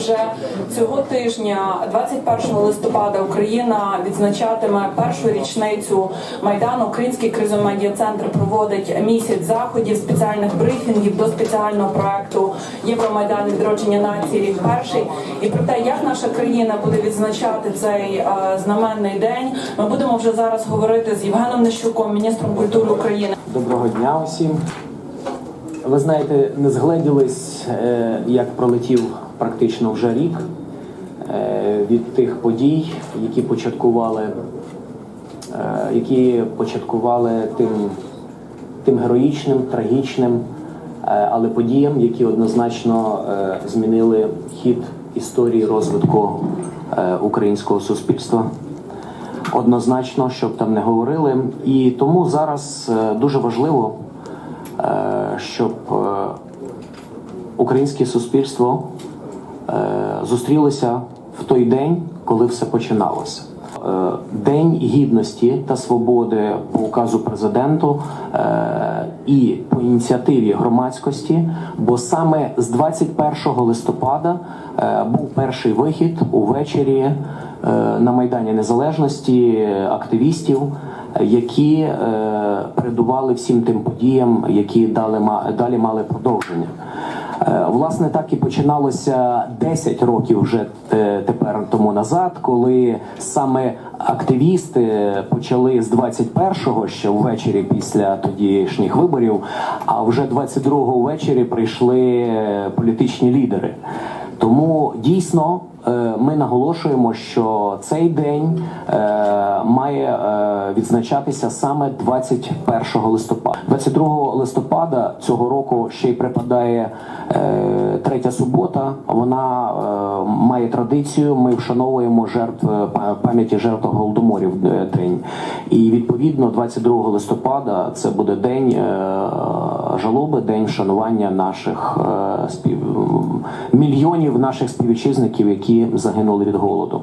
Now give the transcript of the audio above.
Вже цього тижня, 21 листопада, Україна відзначатиме першу річницю майдану. Український кризомедіа центр проводить місяць заходів, спеціальних брифінгів до спеціального проекту Євромайдан відродження нації рік перший. І про те, як наша країна буде відзначати цей е, знаменний день, ми будемо вже зараз говорити з Євгеном Нещуком, міністром культури України. Доброго дня усім. Ви знаєте, не згледілись, е, як пролетів практично вже рік е, від тих подій, які початкували, е, які початкували тим, тим героїчним, трагічним, е, але подіям, які однозначно змінили хід історії розвитку українського суспільства однозначно, щоб там не говорили. І тому зараз дуже важливо, щоб українське суспільство е, зустрілося в той день, коли все починалося. Е, День гідності та свободи по указу президенту е, і по ініціативі громадськості, бо саме з 21 листопада був перший вихід увечері на Майдані Незалежності активістів, які передували всім тим подіям, які дали далі мали продовження. Е, Власне, так і починалося 10 років вже е, тепер тому назад, коли саме активісти почали з 21-го ще ввечері після тодішніх виборів, а вже 22-го ввечері прийшли е, політичні лідери. Тому дійсно ми наголошуємо, що цей день е, має е, відзначатися саме 21 листопада. 22 листопада цього року ще й припадає е, третя субота. Вона е, має традицію. Ми вшановуємо жертв е, пам'яті жертв голодоморів е, день. І відповідно 22 листопада це буде день е, жалоби, день вшанування наших е, спів мільйонів наших співвітчизників, які загинули від голоду.